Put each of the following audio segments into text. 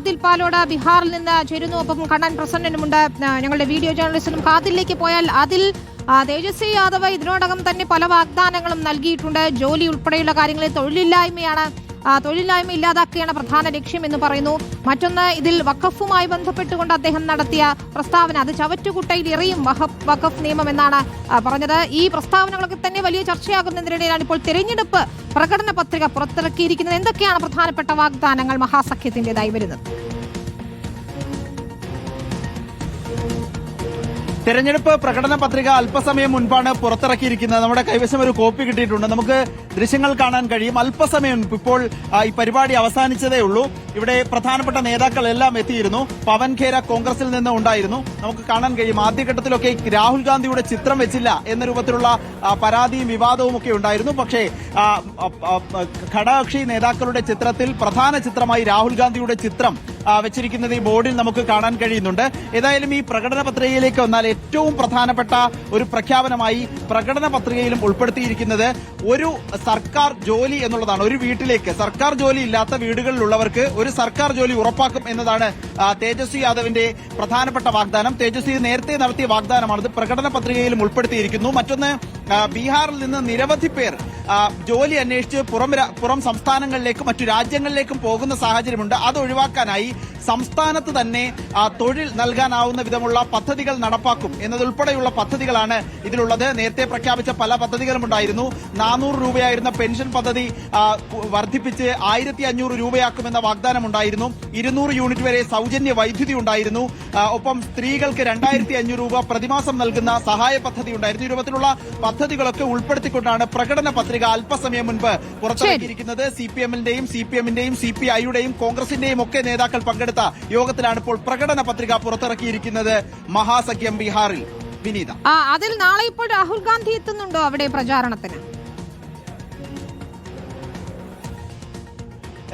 ആദിൽ പാലോട് ബീഹാറിൽ നിന്ന് ചേരുന്നു. ഒപ്പം കണ്ണൻ പ്രസന്നനുമുണ്ട്. ഞങ്ങളുടെ വീഡിയോ ജേർണലിസ്റ്റിനും കാതിലേക്ക് പോയാൽ അതിൽ തേജസ്വി യാദവ് ഇതിനോടകം തന്നെ പല വാഗ്ദാനങ്ങളും നൽകിയിട്ടുണ്ട്. ജോലി ഉൾപ്പെടെയുള്ള കാര്യങ്ങളിൽ തൊഴിലില്ലായ്മയാണ് തൊഴിലില്ലായ്മ ഇല്ലാതാക്കുകയാണ് പ്രധാന ലക്ഷ്യം എന്ന് പറയുന്നു. മറ്റൊന്ന് ഇതിൽ വഖഫുമായി ബന്ധപ്പെട്ടുകൊണ്ട് അദ്ദേഹം നടത്തിയ പ്രസ്താവന. അത് ചവറ്റുകുട്ടയിൽ എറിയും വഖഫ് നിയമം എന്നാണ് പറഞ്ഞത്. ഈ പ്രസ്താവനകളൊക്കെ തന്നെ വലിയ ചർച്ചയാകുന്നതിനിടയിലാണ് ഇപ്പോൾ തെരഞ്ഞെടുപ്പ് പ്രകടന പത്രിക പുറത്തിറക്കിയിരിക്കുന്നത്. എന്തൊക്കെയാണ് പ്രധാനപ്പെട്ട വാഗ്ദാനങ്ങൾ മഹാസഖ്യത്തിന്റേതായി വരുന്നത്? തെരഞ്ഞെടുപ്പ് പ്രകടന പത്രിക അല്പസമയം മുൻപാണ് പുറത്തിറക്കിയിരിക്കുന്നത്. നമ്മുടെ കൈവശം ഒരു കോപ്പി കിട്ടിയിട്ടുണ്ട്. നമുക്ക് ദൃശ്യങ്ങൾ കാണാൻ കഴിയും. അല്പസമയം മുൻപ് ഇപ്പോൾ ഈ പരിപാടി അവസാനിച്ചതേ ഉള്ളൂ. ഇവിടെ പ്രധാനപ്പെട്ട നേതാക്കളെല്ലാം എത്തിയിരുന്നു. പവൻ ഖേര കോൺഗ്രസിൽ നിന്ന് ഉണ്ടായിരുന്നു. നമുക്ക് കാണാൻ കഴിയും. ആദ്യഘട്ടത്തിലൊക്കെ രാഹുൽ ഗാന്ധിയുടെ ചിത്രം വെച്ചില്ല എന്ന രൂപത്തിലുള്ള പരാതിയും വിവാദവും ഒക്കെ ഉണ്ടായിരുന്നു. പക്ഷേ ഘടകകക്ഷി നേതാക്കളുടെ ചിത്രത്തിൽ പ്രധാന ചിത്രമായി രാഹുൽ ഗാന്ധിയുടെ ചിത്രം വെച്ചിരിക്കുന്നത് ഈ ബോർഡിൽ നമുക്ക് കാണാൻ കഴിയുന്നുണ്ട്. ഏതായാലും ഈ പ്രകടന പത്രികയിലേക്ക് വന്നാൽ ഏറ്റവും പ്രധാനപ്പെട്ട ഒരു പ്രഖ്യാപനമായി പ്രകടന പത്രികയിലും ഉൾപ്പെടുത്തിയിരിക്കുന്നത് ഒരു സർക്കാർ ജോലി എന്നുള്ളതാണ്. ഒരു വീട്ടിലേക്ക് സർക്കാർ ജോലി ഇല്ലാത്ത വീടുകളിലുള്ളവർക്ക് ഒരു സർക്കാർ ജോലി ഉറപ്പാക്കും എന്നതാണ് തേജസ്വി യാദവിന്റെ പ്രധാനപ്പെട്ട വാഗ്ദാനം. തേജസ്വി നേരത്തെ നടത്തിയ വാഗ്ദാനമാണിത്. പ്രകടന പത്രികയിലും ഉൾപ്പെടുത്തിയിരിക്കുന്നു. മറ്റൊന്ന് ബീഹാറിൽ നിന്ന് നിരവധി പേർ ജോലി അന്വേഷിച്ച് പുറം പുറം സംസ്ഥാനങ്ങളിലേക്കും മറ്റു രാജ്യങ്ങളിലേക്കും പോകുന്ന സാഹചര്യമുണ്ട്. അത് ഒഴിവാക്കാനായി സംസ്ഥാനത്ത് തന്നെ തൊഴിൽ നൽകാനാവുന്ന വിധമുള്ള പദ്ധതികൾ നടപ്പാക്കും എന്നതുൾപ്പെടെയുള്ള പദ്ധതികളാണ് ഇതിലുള്ളത്. നേരത്തെ പ്രഖ്യാപിച്ച പല പദ്ധതികളും ഉണ്ടായിരുന്നു. നാനൂറ് രൂപയായിരുന്ന പെൻഷൻ പദ്ധതി വർദ്ധിപ്പിച്ച് ആയിരത്തി അഞ്ഞൂറ് രൂപയാക്കുമെന്ന വാഗ്ദാനം ഉണ്ടായിരുന്നു. ഇരുന്നൂറ് യൂണിറ്റ് വരെ സൗജന്യ വൈദ്യുതി ഉണ്ടായിരുന്നു. ഒപ്പം സ്ത്രീകൾക്ക് രണ്ടായിരത്തി അഞ്ഞൂറ് രൂപ പ്രതിമാസം നൽകുന്ന സഹായ പദ്ധതി ഉണ്ടായിരുന്നു. രൂപത്തിലുള്ള പദ്ധതികളൊക്കെ ഉൾപ്പെടുത്തിക്കൊണ്ടാണ് പ്രകടന പത്രിക അല്പസമയം മുൻപ് പുറത്തിറക്കിയിരിക്കുന്നത്. സി പി എമ്മിന്റെയും സി പി എമ്മിന്റെയും സി പി ഐയുടെയും കോൺഗ്രസിന്റെയും ഒക്കെ നേതാക്കൾ പങ്കെടുത്ത യോഗത്തിലാണ് ഇപ്പോൾ പ്രകടന പത്രിക പുറത്തിറക്കിയിരിക്കുന്നത് മഹാസഖ്യം ബീഹാറിൽ. വിനീത. അതിൽ നാളെ ഇപ്പോൾ രാഹുൽ ഗാന്ധി എത്തുന്നുണ്ടോ അവിടെ പ്രചാരണത്തിന്?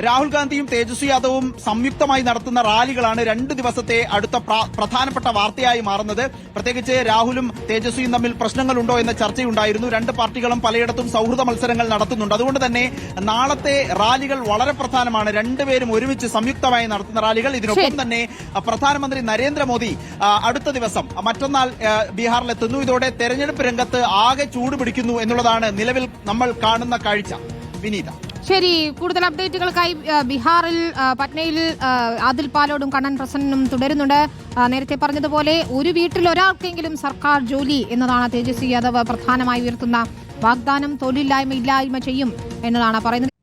രാഹുൽ ഗാന്ധിയും തേജസ്വി യാദവും സംയുക്തമായി നടത്തുന്ന റാലികളാണ് രണ്ട് ദിവസത്തെ അടുത്ത പ്ര- പ്രധാനപ്പെട്ട വാർത്തയായി മാറുന്നത്. പ്രത്യേകിച്ച് രാഹുലും തേജസ്വിയും തമ്മിൽ പ്രശ്നങ്ങളുണ്ടോ എന്ന ചർച്ചയുണ്ടായിരുന്നു. രണ്ട് പാർട്ടികളും പലയിടത്തും സൗഹൃദ മത്സരങ്ങൾ നടത്തുന്നുണ്ട്. അതുകൊണ്ട് തന്നെ നാളത്തെ റാലികൾ വളരെ പ്രധാനമാണ്. രണ്ടുപേരും ഒരുമിച്ച് സംയുക്തമായി നടത്തുന്ന റാലികൾ. ഇതിനൊപ്പം തന്നെ പ്രധാനമന്ത്രി നരേന്ദ്രമോദി അടുത്ത ദിവസം മറ്റന്നാൾ ബീഹാറിലെത്തുന്നു. ഇതോടെ തെരഞ്ഞെടുപ്പ് രംഗത്ത് ആകെ ചൂടുപിടിക്കുന്നു എന്നുള്ളതാണ് നിലവിൽ നമ്മൾ കാണുന്ന കാഴ്ച. വിനീത. ശരി കൂടുതൽ അപ്ഡേറ്റുകൾക്കായി ബീഹാറിൽ പട്നയിൽ ആദിൽ പാലോടും കണ്ണൻ പ്രസന്നനും തുടരുന്നുണ്ട്. നേരത്തെ പറഞ്ഞതുപോലെ ഒരു വീട്ടിൽ ഒരാൾക്കെങ്കിലും സർക്കാർ ജോലി എന്നതാണ് തേജസ്വി യാദവ് പ്രധാനമായി ഉയർത്തുന്ന വാഗ്ദാനം. തൊഴിലില്ലായ്മ ഇല്ലായ്മ ചെയ്യും എന്നതാണ് പറയുന്നത്.